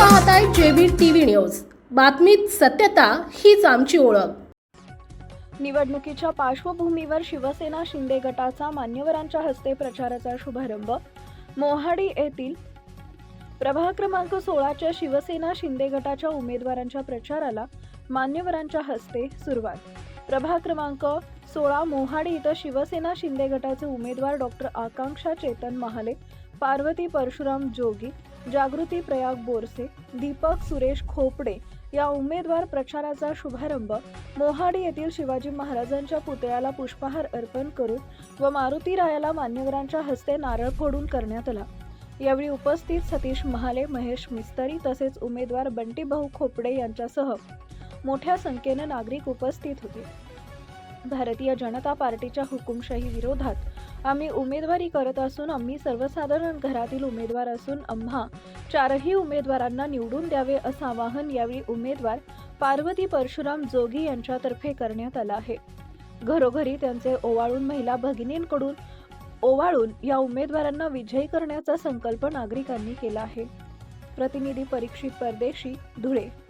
पाहत आहे TV news. बातमीत सत्यता हीच आमची ओळख. निवडणुकीच्या पार्श्वभूमीवर शिवसेना शिंदे गटाचा मान्यवरांच्या हस्ते प्रचाराचा शुभारंभ. मोहाडी येथील प्रभाग क्रमांक सोळाच्या शिवसेना शिंदे गटाच्या उमेदवारांच्या प्रचाराला मान्यवरांच्या हस्ते सुरुवात. प्रभाग क्रमांक सोळा मोहाडी इथं शिवसेना शिंदे गटाचे उमेदवार डॉक्टर आकांक्षा चेतन महाले पार्वती परशुराम जोगी जागृती प्रयाग बोरसे दीपक सुरेश खोपडे या उमेदवार प्रचाराचा शुभारंभ मोहाडी येथील शिवाजी महाराजांच्या पुतळ्याला पुष्पहार अर्पण करून व मारुती रायाला मान्यवरांच्या हस्ते नारळ फोडून करण्यात आला. यावेळी उपस्थित सतीश महाले महेश मिस्तरी तसेच उमेदवार बंटीभाऊ खोपडे यांच्यासह मोठ्या संख्येनं नागरिक उपस्थित होते. भारतीय जनता पार्टीच्या हुकुमशाही विरोधात आम्ही उमेदवारी करत असून आम्ही सर्वसाधारण घरातील उमेदवार असून आम्हा चारही उमेदवारांना निवडून द्यावे असं आवाहन यावेळी उमेदवार पार्वती परशुराम जोगी यांच्यातर्फे करण्यात आलं आहे. घरोघरी त्यांचे ओवाळून महिला भगिनींकडून ओवाळून या उमेदवारांना विजयी करण्याचा संकल्प नागरिकांनी केला आहे. प्रतिनिधी परीक्षित परदेशी धुळे.